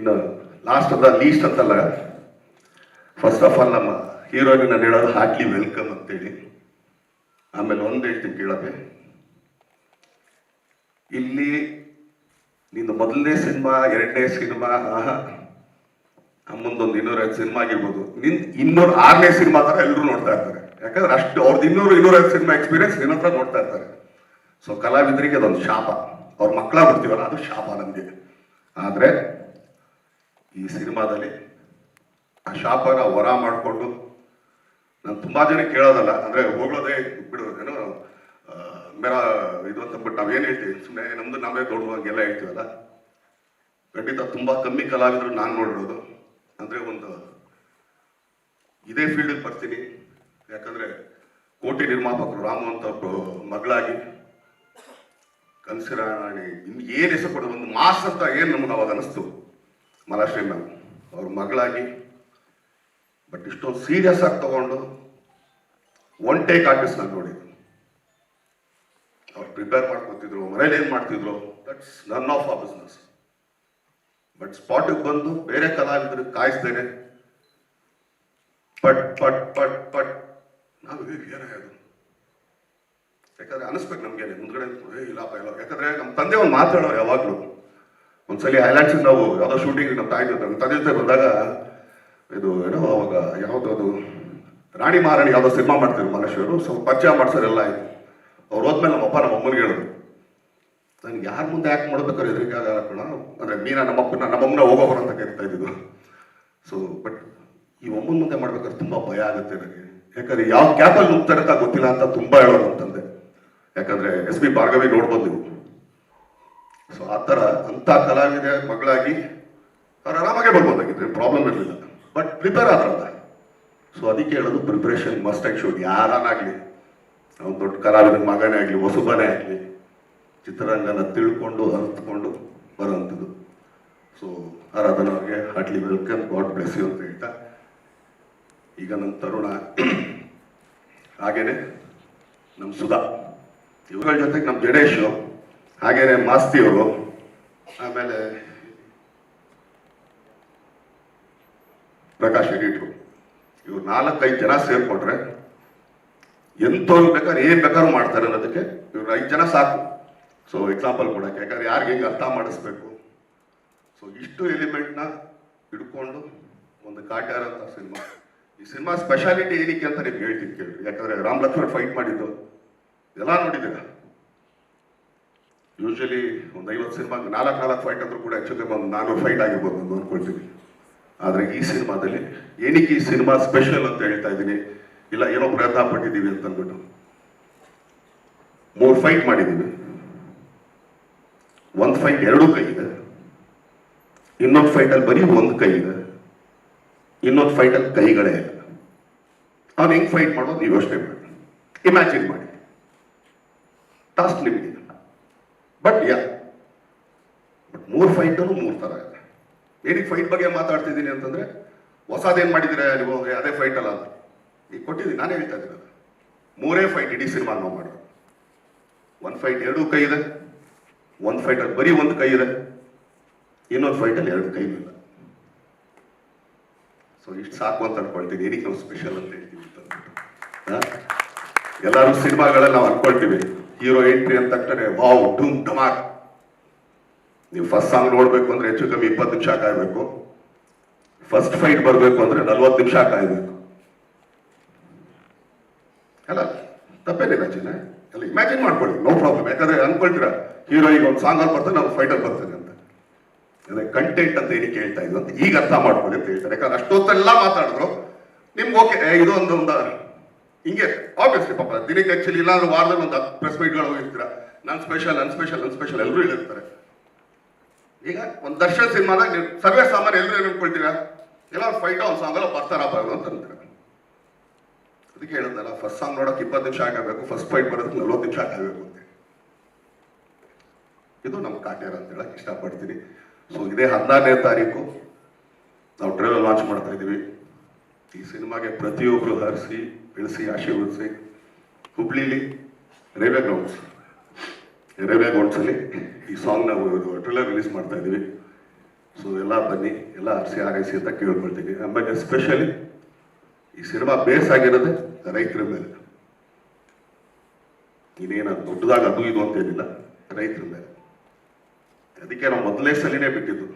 ಇನ್ನು ಲಾಸ್ಟ್ ಅಂತ ಲೀಸ್ಟ್ ಅಂತಲ್ಲ. ಫಸ್ಟ್ ಆಫ್ ಆಲ್ ನಮ್ಮ ಹೀರೋಯಿನ್ ನಾನು ಹೇಳೋದು ಹಾರ್ಟ್ಲಿ ವೆಲ್ಕಮ್ ಅಂತೇಳಿ. ಆಮೇಲೆ ಒಂದು ಹೇಳ್ತೀನಿ ಕೇಳಪ್ಪೆ ಇಲ್ಲಿ ನಿನ್ನ ಮೊದಲನೇ ಸಿನಿಮಾ, ಎರಡನೇ ಸಿನಿಮಾ, ಆಹಾ ಮುಂದೊಂದು ಇನ್ನೂರೈದು ಸಿನಿಮಾ ಆಗಿರ್ಬೋದು. ನಿನ್ ಇನ್ನೂರು, ಆರನೇ ಸಿನಿಮಾ ಥರ ಎಲ್ಲರೂ ನೋಡ್ತಾ ಇರ್ತಾರೆ. ಯಾಕಂದ್ರೆ ಅಷ್ಟು ಅವ್ರದ್ದು ಇನ್ನೂರು ಇನ್ನೂರೈದು ಸಿನಿಮಾ ಎಕ್ಸ್ಪೀರಿಯನ್ಸ್ ನಿನ್ನ ಹತ್ರ ನೋಡ್ತಾ ಇರ್ತಾರೆ. ಸೊ ಕಲಾವಿದರಿಗೆ ಅದೊಂದು ಶಾಪ. ಅವ್ರ ಮಕ್ಕಳ ಬರ್ತೀವಲ್ಲ ಅದು ಶಾಪ ನಮಗೆ. ಆದ್ರೆ ಈ ಸಿನಿಮಾದಲ್ಲಿ ಆ ಶಾಪನ ಹೊರ ಮಾಡಿಕೊಂಡು ನಾನು ತುಂಬಾ ಜನ ಕೇಳೋದಲ್ಲ, ಅಂದ್ರೆ ಹೋಗೋದೇ ಬಿಡು ಏನೋ ಮೇರ ಇದು ಅಂತ ಬಿಟ್ಟು ನಾವೇನು ಹೇಳ್ತೀವಿ ಸುಮ್ಮನೆ ನಮ್ದು ನಾವೇ ದೊಡ್ಡ ಹಂಗೆಲ್ಲ ಹೇಳ್ತೀವಲ್ಲ? ಖಂಡಿತ ತುಂಬಾ ಕಮ್ಮಿ ಕಲಾವಿದರು ನಾನು ನೋಡಿರೋದು ಅಂದ್ರೆ ಒಂದು ಇದೇ ಫೀಲ್ಡ್ ಬರ್ತೀನಿ. ಯಾಕಂದ್ರೆ ಕೋಟಿ ನಿರ್ಮಾಪಕರು ರಾಮು ಅಂತ ಮಗಳಾಗಿ ಕನ್ಸಿರಾಣಿ ಇನ್ನು ಏನು ಹೆಸರು ಕೊಡೋದು, ಒಂದು ಮಾಸ್ ಅಂತ ಏನು ನಮ್ಗೆ ಅವಾಗ ಅನಿಸ್ತು? ಮಲಾಶ್ರೀ ಅವ್ರ ಮಗಳಾಗಿ ಬಟ್ ಇಷ್ಟೊಂದು ಸೀರಿಯಸ್ ಆಗಿ ತಗೊಂಡು ಒನ್ ಟೇಕ್ ಆಫೀಸ್ ನಾನು ನೋಡಿದ್ದು ಅವ್ರು ಪ್ರಿಪೇರ್ ಮಾಡ್ಕೊತಿದ್ರು, ಮನೇಲಿ ಏನು ಮಾಡ್ತಿದ್ರು ದಟ್ಸ್ ನನ್ ಆಫ್ ಆ ಬಿಸ್ನೆಸ್ ಬಟ್ ಸ್ಪಾಟಿಗೆ ಬಂದು ಬೇರೆ ಕಲಾವಿದರಿಗೆ ಕಾಯಿಸ್ತೇನೆ. ಪಟ್ ಪಟ್ ಪಟ್ ಪಟ್. ನಾವು ಅದು ಯಾಕಂದ್ರೆ ಅನಿಸ್ಬೇಕು ನಮ್ಗೆ ಮುಂದ್ಗಡೆ ಇಲ್ಲಪ್ಪ, ಇಲ್ಲ. ಯಾಕಂದ್ರೆ ನಮ್ಮ ತಂದೆ ಒಂದು ಮಾತಾಡೋರು ಯಾವಾಗ್ಲೂ. ಒಂದ್ಸಲಿ ಹೈಲೈಟ್ಸ್ ನಾವು ಯಾವ್ದೋ ಶೂಟಿಂಗ್ ನಮ್ಮ ತಾಯಿ ಜೊತೆ ತಂದೆ ಜೊತೆ ಬಂದಾಗ, ಇದು ಏನೋ ಅವಾಗ ಯಾವ್ದು ಅದು ರಾಣಿ ಮಹಾರಾಣಿ ಯಾವ್ದೋ ಸಿನಿಮಾ ಮಾಡ್ತಿದ್ರು ಮನುಷ್ಯರು ಸೊ ಪರಿಚಯ ಮಾಡ್ಸೋರೆಲ್ಲ ಆಯ್ತು. ಅವ್ರು ಹೋದ್ಮೇಲೆ ನಮ್ಮಪ್ಪ ನಮ್ಮ ಅಮ್ಮನಿಗೆ ಹೇಳಿದ್ರು, ನನಗೆ ಯಾರ ಮುಂದೆ ಯಾಕೆ ಮಾಡ್ಬೇಕಾದ್ರೆ ಹೆದರಿಕೆ ಆಗಲ್ಲ ಅಂದ್ರೆ ಮೀನಾ ನಮ್ಮಪ್ಪನ ನಮ್ಮಮ್ಮನ ಹೋಗೋಬರ ಅಂತ ಕರಿತಾ ಇದ್ದಿದ್ದು. ಸೊ ಬಟ್ ಈ ಅಮ್ಮನ ಮುಂದೆ ಮಾಡ್ಬೇಕಾದ್ರೆ ತುಂಬಾ ಭಯ ಆಗುತ್ತೆ ನನಗೆ. ಯಾಕಂದ್ರೆ ಯಾವ ಕ್ಯಾಪಲ್ಲಿ ನುಗ್ತಾರೆ ಅಂತ ಗೊತ್ತಿಲ್ಲ ಅಂತ ತುಂಬಾ ಹೇಳೋದು ಅಂತಂದೆ ಯಾಕಂದ್ರೆ ಎಸ್ ಬಿ ಭಾರ್ಗವಿ ನೋಡ್ಬೋದು ನೀವು. ಸೊ ಆ ಥರ ಅಂತ ಕಲಾವಿದ ಮಗಳಾಗಿ ಅವ್ರು ಆರಾಮಾಗೆ ಬರ್ಬೋದಾಗಿದ್ರೆ ಪ್ರಾಬ್ಲಮ್ ಇರಲಿಲ್ಲ. ಬಟ್ ಪ್ರಿಪೇರ್ ಆದ್ರಲ್ಲ ಸೊ ಅದಕ್ಕೆ ಹೇಳೋದು ಪ್ರಿಪ್ರೇಷನ್ ಮಸ್ಟ್ ಆ್ಯಂಡ್ ಶುಡ್ ಯಾರನ್ನಾಗಲಿ ಅವ್ನು ದೊಡ್ಡ ಕಲಾವಿದನ ಮಗನೇ ಆಗಲಿ, ಹೊಸಬನೇ ಆಗಲಿ, ಚಿತ್ರರಂಗನ ತಿಳ್ಕೊಂಡು ಅರ್ಥಕೊಂಡು ಬರುವಂಥದ್ದು. ಸೊ ಆರಾಧನ ಅವ್ರಿಗೆ heartily welcome God bless you ಅಂತ ಹೇಳ್ತಾ, ಈಗ ನಮ್ಮ ತರುಣ. ಹಾಗೇನೆ ನಮ್ಮ ಸುಧಾ. ಇವುಗಳ ಜೊತೆಗೆ ನಮ್ಮ ಜಡೇಶು. ಹಾಗೇನೆ ಮಾಸ್ತಿಯವರು, ಆಮೇಲೆ ಪ್ರಕಾಶ್ ಎಡಿಟ್ರು ಇವ್ರು ನಾಲ್ಕೈದು ಜನ ಸೇರ್ಕೊಂಡ್ರೆ ಎಂಥವ್ರು ಬೇಕಾದ್ರೆ, ಏನ್ ಬೇಕಾದ್ರೂ ಮಾಡ್ತಾರೆ ಅನ್ನೋದಕ್ಕೆ ಇವ್ರು ಐದು ಜನ ಸಾಕು. ಸೊ ಎಕ್ಸಾಂಪಲ್ ಕೊಡಕ್ಕೆ, ಯಾಕಂದ್ರೆ ಯಾರಿಗೆ ಹೆಂಗೆ ಅರ್ಥ ಮಾಡಿಸ್ಬೇಕು? ಸೊ ಇಷ್ಟು ಎಲಿಮೆಂಟ್ನ ಹಿಡ್ಕೊಂಡು ಒಂದು ಕಾಟ್ಯಾರ ಅಂತ ಸಿನಿಮಾ. ಈ ಸಿನಿಮಾ ಸ್ಪೆಷಾಲಿಟಿ ಏನಕ್ಕೆ ಅಂತ ನಿಮ್ಗೆ ಹೇಳ್ತೀನಿ ಕೇಳಿ. ಯಾಕಂದ್ರೆ ರಾಮ್ ಲಕ್ಷ್ಮಣ್ ಫೈಟ್ ಮಾಡಿದ್ದು, ಎಲ್ಲ ನೋಡಿದ್ದೀರ? ಯೂಶಲಿ ಒಂದು ಐವತ್ತು ಸಿನಿಮಾ ನಾಲ್ಕು ನಾಲ್ಕು ಫೈಟ್ ಅಂದ್ರೂ ಕೂಡ ಹೆಚ್ಚು ಕಮ್ಮಿ ಒಂದು ಫೈಟ್ ಆಗಿರ್ಬೋದು ಅಂತ ಅನ್ಕೊಳ್ತೀನಿ. ಆದರೆ ಈ ಸಿನಿಮಾದಲ್ಲಿ ಏನಕ್ಕೆ ಈ ಸಿನಿಮಾ ಸ್ಪೆಷಲ್ ಅಂತ ಹೇಳ್ತಾ ಇದ್ದೀನಿ, ಇಲ್ಲ ಏನೋ ಪ್ರಯತ್ನ ಪಟ್ಟಿದ್ದೀವಿ ಅಂತ ಅಂದ್ಬಿಟ್ಟು. ಮೂರು ಫೈಟ್ ಮಾಡಿದ್ದೀವಿ. ಒಂದು ಫೈಟ್ ಎರಡು ಕೈ ಇದೆ. ಇನ್ನೊಂದು ಫೈಟಲ್ಲಿ ಬರೀ ಒಂದು ಕೈ ಇದೆ. ಇನ್ನೊಂದು ಫೈಟಲ್ಲಿ ಕೈಗಳೇ ಇಲ್ಲ. ಅವ್ನು ಹೆಂಗೆ ಫೈಟ್ ಮಾಡೋದು ನೀವು ಯೋಚನೆ ಮಾಡಿ. ಇಮ್ಯಾಜಿನ್ ಮಾಡಿ. ಟಾಸ್ಕ್ ನಿಮಗೆ. ಬಟ್ ಯಾ ಬಟ್ ಮೂರು ಫೈಟಲ್ಲೂ ಮೂರು ಥರ ಇದೆ. ಏನಕ್ಕೆ ಫೈಟ್ ಬಗ್ಗೆ ಮಾತಾಡ್ತಿದ್ದೀನಿ ಅಂತಂದ್ರೆ ಹೊಸದೇನು ಮಾಡಿದಿರ ನೀವು ಏ, ಅದೇ ಫೈಟ್ ಅಲ್ಲ ಅಂತ ಈಗ ಕೊಟ್ಟಿದ್ದೀನಿ ನಾನೇ ಹೇಳ್ತಾ ಇದ್ದೀನಿ. ಮೂರೇ ಫೈಟ್ ಇಡೀ ಸಿನಿಮಾ ನಾವು ಮಾಡೋದು ಒಂದು ಫೈಟ್ ಎರಡು ಕೈ ಇದೆ ಒಂದು ಫೈಟಲ್ಲಿ ಬರೀ ಒಂದು ಕೈ ಇದೆ ಇನ್ನೊಂದು ಫೈಟಲ್ಲಿ ಎರಡು ಕೈ ಇಲ್ಲ. ಸೊ ಇಷ್ಟು ಸಾಕು ಅಂತ ಅನ್ಕೊಳ್ತೀನಿ. ಏನಕ್ಕೆ ನಾವು ಸ್ಪೆಷಲ್ ಅಂತ ಹೇಳ್ತೀವಿ ಅಂತ? ಎಲ್ಲರೂ ಸಿನಿಮಾಗಳಲ್ಲಿ ನಾವು ಅನ್ಕೊಳ್ತೀವಿ. ಹೀರೋ ಎಂಟ್ರಿ ಅಂತ ತಕ್ಷಣ ವಾವ್ ಡೂಮ್ ಟಮಾರ್ ನೀವು ಫಸ್ಟ್ ಸಾಂಗ್ ನೋಡ್ಬೇಕು ಅಂದ್ರೆ ಹೆಚ್ಚು ಕಮ್ಮಿ ಇಪ್ಪತ್ತು ನಿಮಿಷ ಕಾಯ್ಬೇಕು ಫಸ್ಟ್ ಫೈಟ್ ಬರಬೇಕು ಅಂದ್ರೆ ನಲ್ವತ್ತು ನಿಮಿಷ ಕಾಯ್ಬೇಕು ಅಲ್ಲ ತಪ್ಪೇನೆ ಚಿನ್ನ. ಅಲ್ಲ ಇಮ್ಯಾಜಿನ್ ಮಾಡ್ಕೊಳ್ಳಿ ನೋ ಪ್ರಾಬ್ಲಮ್ ಯಾಕಂದ್ರೆ ಅನ್ಕೊಳ್ತೀರಾ ಹೀರೋ ಈಗ ಒಂದು ಸಾಂಗ್ ಅಲ್ಲಿ ಬರ್ತಾನೆ ನಾವು ಫೈಟರ್ ಬರ್ತೇನೆ ಅಂತ. ಅದೇ ಕಂಟೆಂಟ್ ಅಂತ ಏನಕ್ಕೆ ಹೇಳ್ತಾ ಇದ್ದು ಅಂತ ಈಗ ಅರ್ಥ ಮಾಡ್ಕೊಳ್ಳಿ ಅಂತ ಹೇಳ್ತಾರೆ. ಯಾಕಂದ್ರೆ ಅಷ್ಟೊತ್ತೆಲ್ಲ ಮಾತಾಡಿದ್ರು. ನಿಮ್ಗೆ ಓಕೆ ಇದೊಂದು ಒಂದು ಹಿಂಗೆ ಆಬ್ವಿಯಸ್ಲಿ ಪಾಪ ದಿನಕ್ಕೆ ಆಕ್ಚುಲಿ ಇಲ್ಲ ಅಂದ್ರೆ ವಾರದಲ್ಲಿ ಒಂದು ಪ್ರೆಸ್ ಮೀಟ್ಗಳು ಹೋಗಿರ್ತೀರ. ನನ್ ಸ್ಪೆಷಲ್ ನನ್ ಸ್ಪೆಷಲ್ ನನ್ ಸ್ಪೆಷಲ್ ಎಲ್ಲರೂ ಹೇಳಿರ್ತಾರೆ. ಈಗ ಒಂದು ದರ್ಶನ್ ಸಿನಿಮಾದಾಗ ನೀವು ಸರ್ವೇ ಸಾಮಾನ್ಯ ಎಲ್ಲರೂ ಏನು ಎಲ್ಲ ಒಂದು ಫೈಟ್ ಒಂದು ಸಾಂಗ್ ಎಲ್ಲ ಬರ್ತಾರ ಇವ್ರು ಅಂತ ಅಂತಾರೆ. ಅದಕ್ಕೆ ಹೇಳಿದ್ನಲ್ಲ ಫಸ್ಟ್ ಸಾಂಗ್ ನೋಡೋಕೆ ಇಪ್ಪತ್ತು ನಿಮಿಷ ಆಗಬೇಕು ಫಸ್ಟ್ ಫೈಟ್ ಬರೋದಕ್ಕೆ ನಲ್ವತ್ತು ನಿಮಿಷ ಆಗಬೇಕು ಅಂತ. ಇದು ನಮ್ಮ ಕಾಟ್ಯಾರ ಅಂತ ಹೇಳಕ್ ಇಷ್ಟಪಡ್ತೀನಿ. ಸೊ ಇದೇ ಹದಿನಾರನೇ ತಾರೀಕು, ನಾವು ಟ್ರೈಲರ್ ಲಾಂಚ್ ಮಾಡ್ತಾ ಇದ್ದೀವಿ ಈ ಸಿನಿಮಾಗೆ ಪ್ರತಿಯೊಬ್ಬರು ಹರಿಸಿ ಬೆಳೆಸಿ ಆಶೀರ್ವದಿಸಿ. ಹುಬ್ಳಿಲಿ ರೈಲ್ವೆ ಗ್ರೌಂಡ್ಸ್ ರೈಲ್ವೆ ಗ್ರೌಂಡ್ಸಲ್ಲಿ ಈ ಸಾಂಗ್ ನಾವು ಟ್ರೈಲರ್ ರಿಲೀಸ್ ಮಾಡ್ತಾ ಇದ್ದೀವಿ. ಸೊ ಎಲ್ಲ ಬನ್ನಿ, ಎಲ್ಲ ಹರಿಸಿ ಆರೈಸಿ ಅಂತ ಕೇಳ್ಕೊಳ್ತೀನಿ ಆಮೇಲೆ ಸ್ಪೆಷಲಿ ಈ ಸಿನಿಮಾ ಬೇಸ್ ಆಗಿರೋದೇ ರೈತರ ಮೇಲೆ. ಇನ್ನೇನು ದೊಡ್ಡದಾಗ ಅದು ಇದು ಅಂತೇನಿಲ್ಲ ರೈತರ ಮೇಲೆ. ಅದಕ್ಕೆ ನಾವು ಮೊದಲೇ ಸಲಿನೇ ಬಿಟ್ಟಿದ್ದು,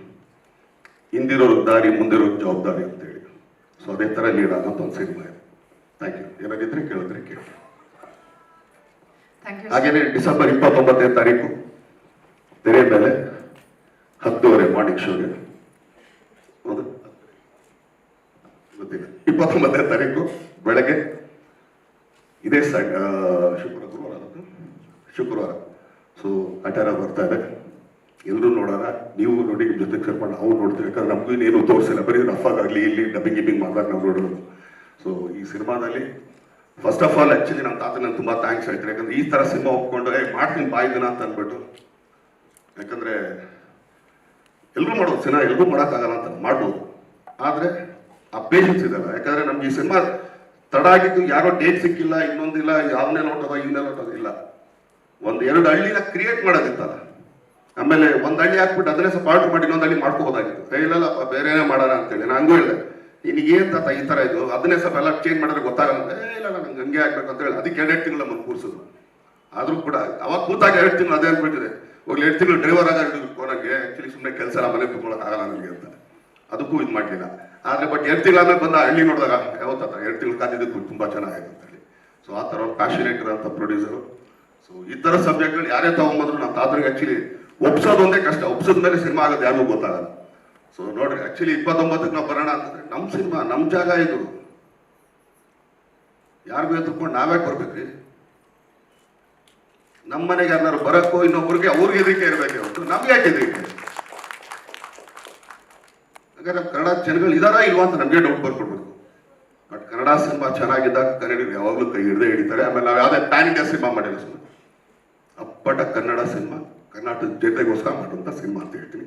ಹಿಂದಿರೋ ದಾರಿ, ಮುಂದಿರೋ ಜವಾಬ್ದಾರಿ ಅಂತೇಳಿ. ಸೊ ಅದೇ ಥರ ಲೀಡ್ ಆಗೋಂಥ ಒಂದು ಸಿನಿಮಾ ಇದೆ. ಥ್ಯಾಂಕ್ ಯು ಏನಾಗಿದ್ರೆ ಕೇಳಿದ್ರೆ ಕೇಳಿ. ಹಾಗೇನೆ ಡಿಸೆಂಬರ್ ಇಪ್ಪತ್ತೊಂಬತ್ತನೇ ತಾರೀಕು ತೆರೆ ಮೇಲೆ ಹತ್ತುವರೆ ಮಾರ್ನಿಂಗ್ ಶೋಗೆ ಗೊತ್ತಿಲ್ಲ. ಇಪ್ಪತ್ತೊಂಬತ್ತನೇ ತಾರೀಕು ಬೆಳಗ್ಗೆ ಇದೇ ಶುಕ್ರ ಶುಕ್ರವಾರ ಗುರುವಾರ ಶುಕ್ರವಾರ. ಸೊ ಅಟಾರ ಬರ್ತಾ ಇದೆ. ಎಲ್ಲರೂ ನೋಡೋಣ. ನೀವು ನೋಡಿ ನಿಮ್ಮ ಜೊತೆ ಸೇರ್ಕೊಂಡು ನಾವು ನೋಡ್ತೀವಿ. ಯಾಕಂದ್ರೆ ನಮಗೂ ಇನ್ನೇನು ತೋರಿಸಿಲ್ಲ. ಬರೀ ರಫ್ ಆಗಲಿ ಇಲ್ಲಿ ಡಬ್ಬಿಂಗ್ ಗಿಬ್ಬಿಂಗ್ ಮಾಡಿದಾಗ ನಾವು ನೋಡೋದು. ಸೊ ಈ ಸಿನಿಮಾದಲ್ಲಿ ಫಸ್ಟ್ ಆಫ್ ಆಲ್ ಆ್ಯಕ್ಚುಲಿ ನಮ್ಮ ತಾತ ನಾನು ತುಂಬ ಥ್ಯಾಂಕ್ಸ್ ಹೇಳ್ತೀನಿ ಯಾಕಂದ್ರೆ ಈ ಥರ ಸಿನಿಮಾ ಒಪ್ಕೊಂಡು, ಏ, ಮಾಡ್ತೀನಿ, ಬಾಯಿ ದಿನ ಅಂತ ಅಂದ್ಬಿಟ್ಟು. ಯಾಕಂದ್ರೆ ಎಲ್ಲರೂ ಮಾಡೋದು ಸಿನಿಮಾ ಎಲ್ಲರೂ ಮಾಡೋಕ್ಕಾಗಲ್ಲ ಅಂತ ಮಾಡ್ಬೋದು. ಆದರೆ ಆ ಪೇಷನ್ಸ್ ಇದೆಲ್ಲ ಯಾಕಂದ್ರೆ ನಮ್ಗೆ ಈ ಸಿನಿಮಾ ತಡ ಆಗಿದ್ದು ಯಾರೋ ಡೇಟ್ ಸಿಕ್ಕಿಲ್ಲ, ಇನ್ನೊಂದಿಲ್ಲ, ಯಾವನೇ ಹೊಟ್ಟದ ಇನ್ನೇ ಹೊಟ್ಟದ ಇಲ್ಲ. ಒಂದು ಎರಡು ಹಳ್ಳಿನ ಕ್ರಿಯೇಟ್ ಮಾಡೋದಿತ್ತಲ್ಲ. ಆಮೇಲೆ ಒಂದು ಹಳ್ಳಿ ಹಾಕ್ಬಿಟ್ಟು ಅದನ್ನೇ ಸ್ವಲ್ಪ ಮಾಡಿ ಇನ್ನೊಂದು ಹಳ್ಳಿ ಮಾಡ್ಕೋಬೋದಾಗಿತ್ತು. ಇಲ್ಲಲ್ಲಪ್ಪ ಬೇರೆನೇ ಮಾಡೋಣ ಅಂತೇಳಿ. ನಾನು ಹಂಗೂ ಹೇಳಿದೆ ನಿನಗೆ ಏನ್ ತಾತ ಈ ಥರ ಇದು? ಅದನ್ನೇ ಸ್ವಲ್ಪ ಎಲ್ಲ ಚೇಂಜ್ ಮಾಡಿದ್ರೆ ಗೊತ್ತಾಗಲ್ಲ. ಇಲ್ಲ ನಂಗೆ ಹಂಗೆ ಆಗ್ಬೇಕು ಅಂತ ಹೇಳಿ ಅದಕ್ಕೆ ಎರಡು ತಿಂಗಳು ಮುಂದೆ ಕೂರಿಸಿದ್ರು. ಆದರೂ ಕೂಡ ಅವಾಗ ಕೂತಾಗ ಎರಡು ತಿಂಗಳು ಅದೇ ಅನ್ಬಿಟ್ಟಿದೆ. ಹೋಗ್ಲಿ, ಎರಡು ತಿಂಗಳು ಡ್ರೈವರ್ ಆಗ ನನಗೆ ಆ್ಯಕ್ಚುಲಿ ಸುಮ್ಮನೆ ಕೆಲಸ ಮನೆ ಕೂತ್ಕೊಳ್ಳೋಕೆ ಆಗಲ್ಲ ನನಗೆ ಅಂತ. ಅದಕ್ಕೂ ಇದು ಮಾಡಲಿಲ್ಲ. ಆದ್ರೆ ಬಟ್ ಎರಡು ತಿಂಗಳ ಮೇಲೆ ಬಂದ ಹಳ್ಳಿ ನೋಡಿದಾಗ ಯಾವತ್ತ ಎರಡು ತಿಂಗಳು ಕಾದಿದ್ದಕ್ಕೂ ತುಂಬಾ ಚೆನ್ನಾಗಿದೆ ಅಂತ ಹೇಳಿ. ಸೊ ಆ ಥರ ಪ್ಯಾಷನೇಟರ್ ಅಂತ ಪ್ರೊಡ್ಯೂಸರು ಸೊ ಈ ಥರ ಸಬ್ಜೆಕ್ಟ್ಗಳು ಯಾರೇ ತಗೊಂಬಂದ್ರು ನಮ್ಮ ತಾತರಿಗೆ ಆ್ಯಕ್ಚುಲಿ ಒಪ್ಸೋದೊಂದೇ ಕಷ್ಟ. ಒಪ್ಸೋದ ಮೇಲೆ ಸಿನಿಮಾ ಆಗೋದು ಯಾರಿಗೂ ಗೊತ್ತಾಗಲ್ಲ. ಸೊ ನೋಡ್ರಿ ಆಕ್ಚುಲಿ ಇಪ್ಪತ್ತೊಂಬತ್ತಕ್ಕೆ ನಾವು ಬರೋಣ ಅಂತಂದ್ರೆ ನಮ್ಮ ಸಿನಿಮಾ ನಮ್ಮ ಜಾಗ ಇದು. ಯಾರಿಗೂ ಎತ್ಕೊಂಡು ನಾವೇ ಬರ್ಬೇಕ್ರಿ. ನಮ್ಮ ಮನೆಗೆ ಯಾರು ಬರಕ್ಕೋ ಇನ್ನೊಬ್ರಿಗೆ ಅವ್ರಿಗೆ ಇದಕ್ಕೆ ಇರ್ಬೇಕು ಹೊರತು ನಮ್ಗೆ ಯಾಕೆ ಇದಕ್ಕೆ ಹಾಗಾದ್ರೆ ಕನ್ನಡ ಜನಗಳು ಇದಾರಾ ಇಲ್ವಾ ಅಂತ ನಮಗೆ ಡೌಟ್ ಬರ್ಕೊಡ್ಬೇಕು. ಬಟ್ ಕನ್ನಡ ಸಿನಿಮಾ ಚೆನ್ನಾಗಿದ್ದಾಗ ಕನ್ನಡಿಗರು ಯಾವಾಗಲೂ ಕೈ ಹಿಡಿದೇ ಹಿಡಿತಾರೆ. ಆಮೇಲೆ ನಾವು ಯಾವುದೇ ಪ್ಯಾನ್ ಇಂಡಿಯಾ ಸಿನಿಮಾ ಮಾಡಿಲ್ಲ ಅಪ್ಪಟ ಕನ್ನಡ ಸಿನಿಮಾ, ಕರ್ನಾಟಕದ ಜನತೆಗೋಸ್ಕರ ಮಾಡುವಂಥ ಸಿನಿಮಾ ಅಂತ ಹೇಳ್ತೀನಿ.